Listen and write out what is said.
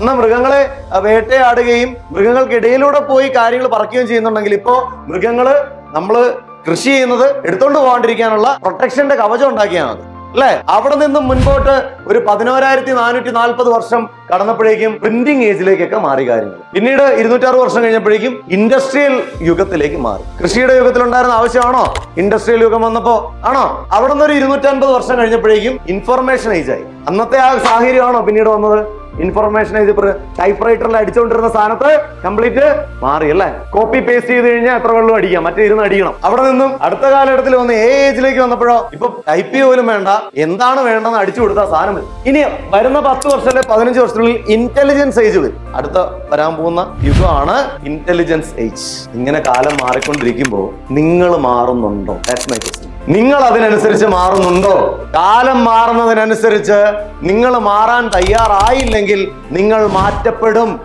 എന്നാൽ മൃഗങ്ങളെ വേട്ടയാടുകയും മൃഗങ്ങൾക്കിടയിലൂടെ പോയി കാര്യങ്ങൾ പറക്കുകയും ചെയ്യുന്നുണ്ടെങ്കിൽ ഇപ്പോ മൃഗങ്ങൾ നമ്മൾ കൃഷി ചെയ്യുന്നത് എടുത്തോണ്ട് പോകാണ്ടിരിക്കാനുള്ള പ്രൊട്ടക്ഷന്റെ കവചം ഉണ്ടാക്കിയാണ് അല്ലെ? അവിടെ നിന്നും മുൻപോട്ട് ഒരു പതിനോരായിരത്തി നാനൂറ്റി നാൽപ്പത് വർഷം കടന്നപ്പോഴേക്കും പ്രിന്റിംഗ് ഏജിലേക്കൊക്കെ മാറി കാര്യങ്ങൾ. പിന്നീട് ഇരുന്നൂറ്റാറ് വർഷം കഴിഞ്ഞപ്പോഴേക്കും ഇൻഡസ്ട്രിയൽ യുഗത്തിലേക്ക് മാറി. കൃഷിയുടെ യുഗത്തിലുണ്ടായിരുന്ന ആവശ്യമാണോ? ഇൻഡസ്ട്രിയൽ യുഗം വന്നപ്പോ ആണോ? അവിടെ നിന്ന് ഒരു ഇരുന്നൂറ്റൻപത് വർഷം കഴിഞ്ഞപ്പോഴേക്കും ഇൻഫർമേഷൻ ഏജ് ആയി. അന്നത്തെ ആ സാഹചര്യമാണോ പിന്നീട് വന്നത്? ഇൻഫർമേഷൻ ഏജ് ടൈപ്പ് റൈറ്ററിൽ അടിച്ചുകൊണ്ടിരുന്ന സ്ഥാനത്ത് കംപ്ലീറ്റ് മാറി അല്ലേ? കോപ്പി പേസ്റ്റ് ചെയ്ത് കഴിഞ്ഞാൽ എത്ര വെള്ളം അടിക്കാം? മറ്റേ ഇരുന്ന് അടിക്കണം. അവിടെ നിന്നും അടുത്ത കാലഘട്ടത്തിൽ വന്ന് ഏജിലേക്ക് വന്നപ്പോഴോ ഇപ്പൊ ടൈപ്പ് പോലും വേണ്ട. എന്താണ് വേണ്ടെന്ന് അടിച്ചു കൊടുത്ത സാധനം. ഇനി വരുന്ന പത്ത് വർഷത്തിലെ പതിനഞ്ച് വർഷത്തിനുള്ളിൽ ഇന്റലിജൻസ് ഏജ് വരും അടുത്ത വരാൻ പോകുന്ന യുഗമാണ് ഇന്റലിജൻസ് ഏജ് ഇങ്ങനെ കാലം മാറിക്കൊണ്ടിരിക്കുമ്പോൾ നിങ്ങൾ മാറുന്നുണ്ടോ? That's my question. നിങ്ങൾ അതിനനുസരിച്ച് മാറുന്നുണ്ടോ? കാലം മാറുന്നതിനനുസരിച്ച് നിങ്ങൾ മാറാൻ തയ്യാറായില്ലെങ്കിൽ നിങ്ങൾ മാറ്റപ്പെടും.